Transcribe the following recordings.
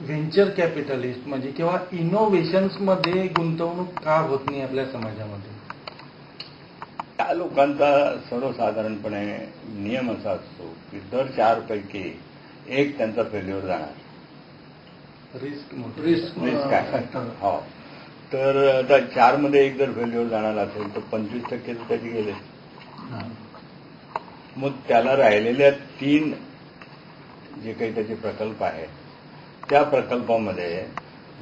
Venture capitalist म्हणजे किंवा इनोव्हेशन्समध्ये गुंतवणूक का होत नाही आपल्या समाजामध्ये? त्या लोकांचा सर्वसाधारणपणे नियम असा असतो की दर चार पैकी एक त्यांचा फेल्युअर जाणार. रिस्क रिस्क रिस्क हो तर आता चारमध्ये एक जर फेल्युअर जाणार असेल तर पंचवीस टक्के तर त्याचे गेले. मग त्याला राहिलेल्या तीन जे काही त्याचे प्रकल्प आहेत त्या प्रकल्पामध्ये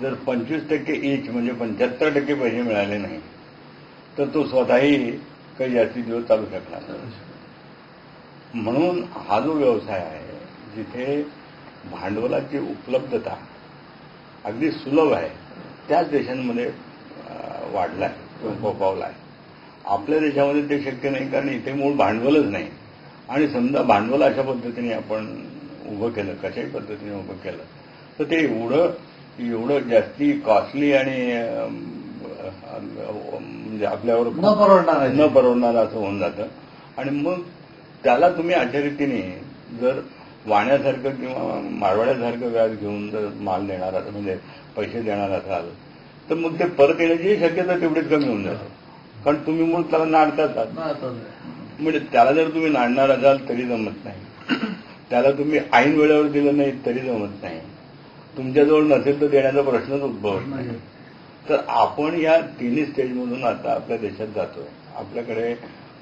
जर पंचवीस टक्के इच म्हणजे पंच्याहत्तर टक्के पैसे मिळाले नाही तर तो स्वतःही काही जास्ती दिवस चालू शकणार म्हणून हा जो व्यवसाय आहे जिथे भांडवलाची उपलब्धता अगदी सुलभ आहे त्याच देशांमध्ये वाढला वाढलाय किंवा आहे आपल्या देशामध्ये ते शक्य नाही कारण इथे मूळ भांडवलच नाही. आणि समजा भांडवल अशा पद्धतीने आपण उभं केलं कशाही पद्धतीने उभं केलं तर ते एवढं एवढं जास्ती कॉस्टली आणि म्हणजे आपल्यावर न परवडणार. न परवडणार असं होऊन जातं. आणि मग त्याला तुम्ही अशा रीतीने जर वाण्यासारखं किंवा मारवाड्यासारखं व्याज घेऊन जर माल देणार असाल म्हणजे पैसे देणार असाल तर मग ते परत येण्याची शक्यता तेवढीच कमी होऊन जाते. कारण तुम्ही मग त्याला नाडतात. म्हणजे त्याला जर तुम्ही नाडणार असाल तरी जमत नाही. त्याला तुम्ही ऐन वेळेवर दिलं नाही तरी जमत नाही. तुमच्याजवळ नसेल तर देण्याचा प्रश्नच उद्भवत नाही. तर आपण या तिन्ही स्टेजमधून आता आपल्या देशात जातोय. आपल्याकडे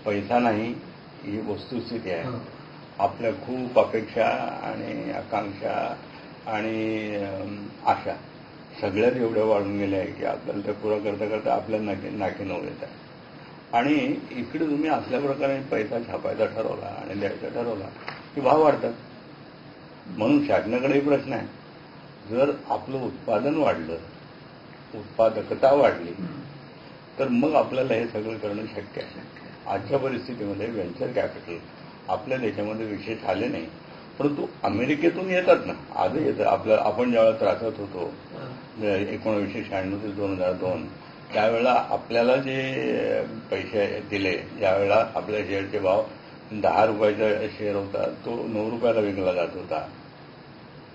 पैसा नाही ही वस्तुस्थिती आहे. आपल्या खूप अपेक्षा आणि आकांक्षा आणि आशा सगळ्याच एवढ्या वाढून गेल्या आहे की आपल्याला त्या पुरा करता करता आपल्या नाकी नाकी नऊ येत आहे आणि इकडे तुम्ही असल्या प्रकारे पैसा छापायचा ठरवला आणि द्यायचा ठरवला की भाव वाढतात. म्हणून शासनाकडेही प्रश्न आहे. जर आपलं उत्पादन वाढलं उत्पादकता वाढली तर मग आपल्याला हे सगळं करणं शक्य आहे. आजच्या परिस्थितीमध्ये व्हेंचर कॅपिटल आपल्या देशामध्ये विशेष आले नाही परंतु अमेरिकेतून येतात ना. आजही येतं आपलं आपण ज्यावेळेला त्रासत होतो एकोणीसशे शहाण्णव ते दोन हजार दोन त्यावेळेला आपल्याला जे पैसे दिले ज्यावेळेला आपल्या शेअरचे भाव दहा रुपयाचा शेअर होता तो नऊ रुपयाला विकला जात होता.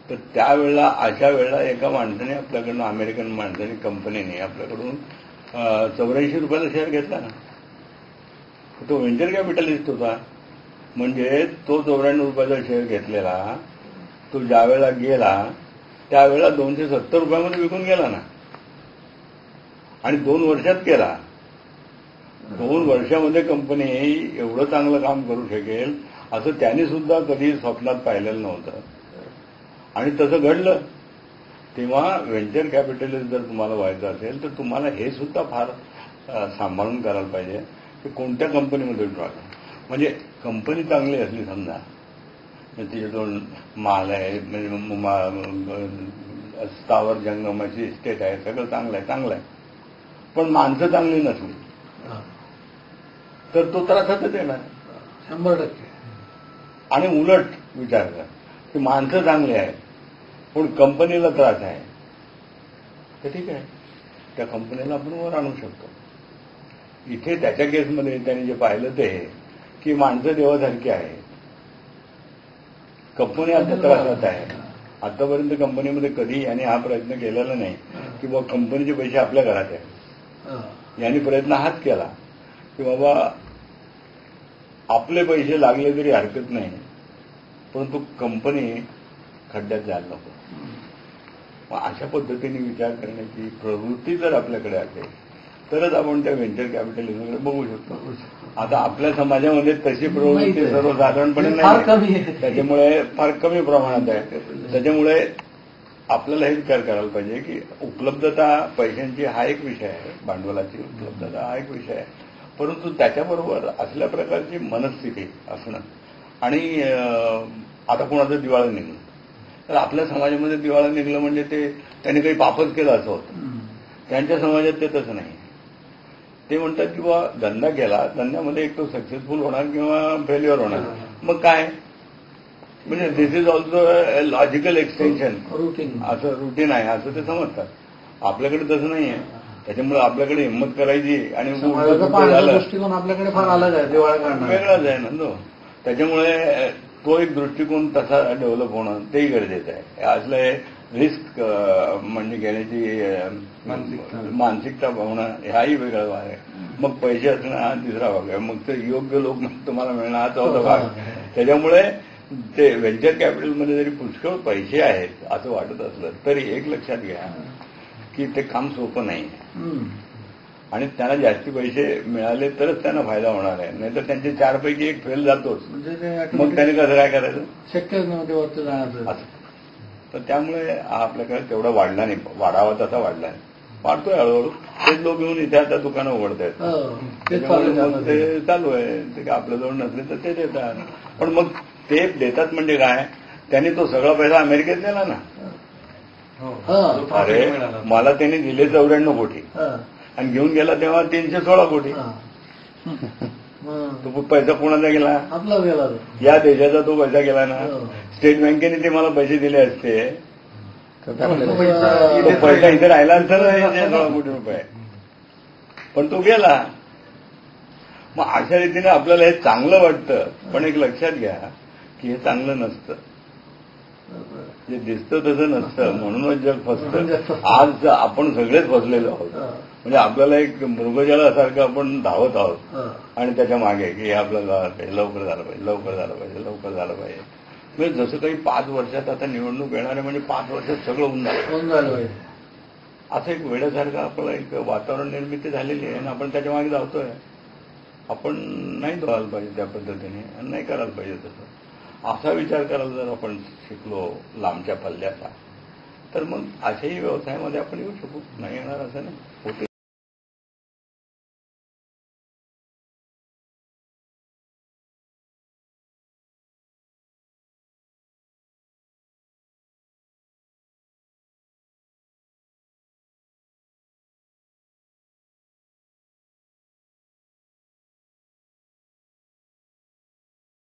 तर त्यावेळेला अशा वेळेला एका माणसाने आपल्याकडून अमेरिकन माणसाने कंपनीने आपल्याकडून चौऱ्याऐंशी रुपयाला शेअर घेतला ना. तो व्हेंचर कॅपिटलिस्ट होता. म्हणजे तो चौऱ्याण्णव रुपयाचा शेअर घेतलेला. तो ज्यावेळेला गेला त्यावेळेला दोनशे सत्तर रुपयामध्ये विकून गेला ना. आणि दोन वर्षात केला. दोन वर्षामध्ये कंपनी एवढं चांगलं काम करू शकेल असं त्याने सुद्धा कधी स्वप्नात पाहिलेलं नव्हतं. आणि तसं घडलं. तेव्हा व्हेंचर कॅपिटलिस्ट जर तुम्हाला व्हायचं असेल तर तुम्हाला हे सुद्धा फार सांभाळून करायला पाहिजे की कोणत्या कंपनीमध्ये ड्रॉ म्हणजे कंपनी चांगली असली समजा म्हणजे तिच्याजवळ माल आहे म्हणजे स्थावर जंगमाची इस्टेट आहे सगळं चांगलं आहे चांगलं आहे. पण माणसं चांगली नसली. तर तो त्रासातच येणार. शंभर टक्के. आणि उलट विचार कर की माणसं चांगली आहेत पण कंपनीला त्रास आहे. तर ठीक आहे. त्या कंपनीला आपण वर आणू शकतो. इथे त्याच्या केसमध्ये त्यांनी जे पाहिलं ते की माणसं देवासारखी आहे. कंपनी आता त्रासात आहे. आतापर्यंत कंपनीमध्ये कधी यांनी हा प्रयत्न केलेला नाही की बाबा कंपनीचे पैसे आपल्या घरात आहेत हा. यांनी प्रयत्न हाच केला की बाबा आपले पैसे लागले तरी हरकत नाही परंतु कंपनी खड्ड्यात जायला नको. मग अशा पद्धतीने विचार करण्याची प्रवृत्ती जर आपल्याकडे असेल तरच आपण त्या व्हेंचर कॅपिटलिझमकडे बघू शकतो. आता आपल्या समाजामध्ये तशी प्रवृत्ती. सर्वसाधारणपणे नाही. त्याच्यामुळे फार कमी प्रमाणात आहे. त्याच्यामुळे आपल्याला हे विचार करायला पाहिजे की उपलब्धता पैशांची हा एक विषय आहे. भांडवलाची उपलब्धता हा एक विषय आहे. परंतु त्याच्याबरोबर असल्या प्रकारची मनस्थिती असणं आणि आता कोणाचं दिवाळं निघलं तर आपल्या समाजामध्ये दिवाळं निघलं म्हणजे ते त्यांनी काही पापच केलं असं होतं. त्यांच्या समाजात ते तसं नाही. ते म्हणतात की बा धंदा केला धंद्यामध्ये एक तो सक्सेसफुल होणार किंवा फेल्युअर होणार. मग काय? म्हणजे this is also logical extension routine असं रुटीन आहे असं ते समजतात. आपल्याकडे तसं नाही आहे त्याच्यामुळे आपल्याकडे हिंमत करायची आणि. दृष्टिकोन आपल्याकडे फार अलग आहे दिवाळी काढणार वेगळाच आहे ना तो. त्याच्यामुळे तो एक दृष्टिकोन तसा डेव्हलप होणं तेही गरजेचं आहे असलं हे रिस्क म्हणजे घेण्याची मानसिकता. होणं हाही वेगळा भाग आहे मग पैसे असणं हा तिसरा भाग आहे मग ते योग्य लोक तुम्हाला मिळणं हा चौथा भाग आहे. त्याच्यामुळे ते व्हेंचर कॅपिटलमध्ये जरी पुष्कळ पैसे आहेत असं वाटत असलं तरी एक लक्षात घ्या की ते काम सोपं नाही. आणि त्यांना जास्ती पैसे मिळाले तरच त्यांना फायदा होणार आहे. नाहीतर त्यांचे चारपैकी एक फेल जातोच. म्हणजे मग त्याने कसं काय करायचं? शक्यच नव्हते वरती जाण्याचं. तर त्यामुळे आपल्याकडे तेवढा वाढला नाही. वाढावा तसा वाढला नाही. वाढतोय हळूहळू. तेच लोक येऊन इथे आता दुकानं उघडत आहेत हो. ते चालू आहे. ते काय आपल्याजवळ नसले तर ते देतात. पण मग ते देतात म्हणजे काय? त्यांनी तो सगळा पैसा अमेरिकेत नेला ना. हो. हा. अरे. मला त्यांनी दिले चौऱ्याण्णव कोटी. आणि घेऊन गेला तेव्हा तीनशे सोळा कोटी हा. हं. तो पैसा कोणाचा गेला आपला गेला. या देशाचा तो पैसा गेला ना हो. स्टेट बँकेने ते मला पैसे दिले असते तो पैसा. इथे राहिला एकशे सोळा कोटी रुपये पण तो गेला मग अशा रीतीने आपल्याला हे चांगलं वाटतं पण एक लक्षात घ्या की हे चांगलं नसतं जे दिसतं तसं नसतं. म्हणूनच जग फसतं. आज आपण सगळेच फसलेलो आहोत. म्हणजे आपल्याला एक मृगजलासारखं आपण धावत आहोत. आणि त्याच्यामागे की हे आपल्याला लवकर झालं पाहिजे लवकर झालं पाहिजे लवकर झालं पाहिजे. म्हणजे जसं काही पाच वर्षात आता निवडणूक येणार आहे म्हणजे पाच वर्षात सगळं होऊन झालं पाहिजे. असं एक वेळासारखं आपल्याला एक वातावरण निर्मिती झालेली आहे आणि आपण त्याच्यामागे धावतोय. आपण नाही धावायला पाहिजे त्या पद्धतीने आणि नाही करायला पाहिजे तसं. असा विचार करायला जर आपण शिकलो लांबच्या पल्ल्याचा तर मग अशाही व्यवसायामध्ये आपण येऊ शकू. नाही येणार असं नाही. होते